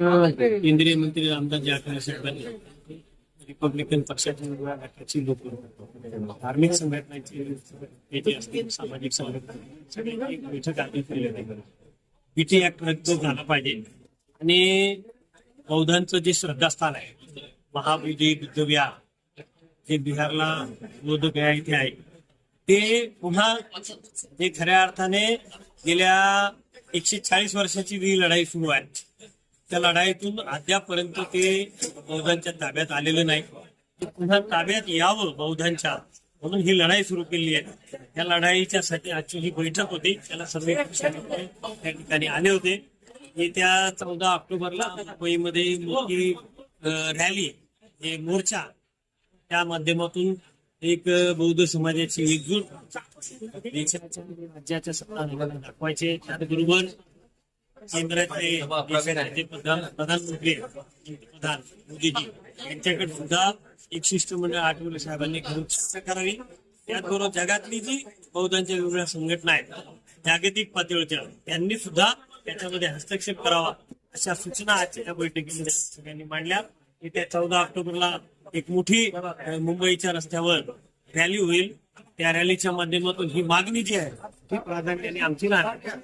केंद्रीय मंत्री रामदास जाखरे साहेबांनी रिपब्लिकन पक्षाच्या वेगवेगळ्या लोक धार्मिक संघटनांची असतील सामाजिक संघटना एक बैठक आधी बीटी ऍक्ट रद्द झाला पाहिजे. आणि बौद्धांचं जे श्रद्धास्थान आहे महाबुद्धी बुद्धविहार जे बिहारला बोधगया इथे आहे ते पुन्हा जे खऱ्या अर्थाने गेल्या एकशे चाळीस वर्षाची जी लढाई सुरू आहे त्या लढाईतून अद्यापर्यंत ते बौद्धांच्या ताब्यात आलेलं नाही. पुन्हा ताब्यात यावं बौद्धांच्या. म्हणून ही लढाई सुरू केली आहे. या लढाईच्या साठी आजची ही बैठक होती. त्याला सर्व त्या ठिकाणी आले होते. येत्या चौदा ऑक्टोबरला मुंबईमध्ये मोठी रॅली हे मोर्चा त्या माध्यमातून एक बौद्ध समाजाची एकजूट देशाच्या राज्याच्या सत्ता दाखवायचे. त्याचबरोबर केंद्राचे प्रधानमंत्री प्रधान मोदीजी यांच्याकडे सुद्धा एक शिष्टमंडळ आठवले साहेबांनी घेऊन चर्चा करावी. त्याचबरोबर जगातली जी बौद्धांच्या वेगवेगळ्या संघटना आहेत जागतिक पातळीच्या त्यांनी सुद्धा त्याच्यामध्ये हस्तक्षेप करावा अशा सूचना आजच्या या बैठकीमध्ये सगळ्यांनी मांडल्या. येत्या चौदा ऑक्टोबरला एक मोठी मुंबईच्या रस्त्यावर रॅली होईल. त्या रॅलीच्या माध्यमातून ही मागणी जी आहे ती प्राधान्याने आमची राहणार.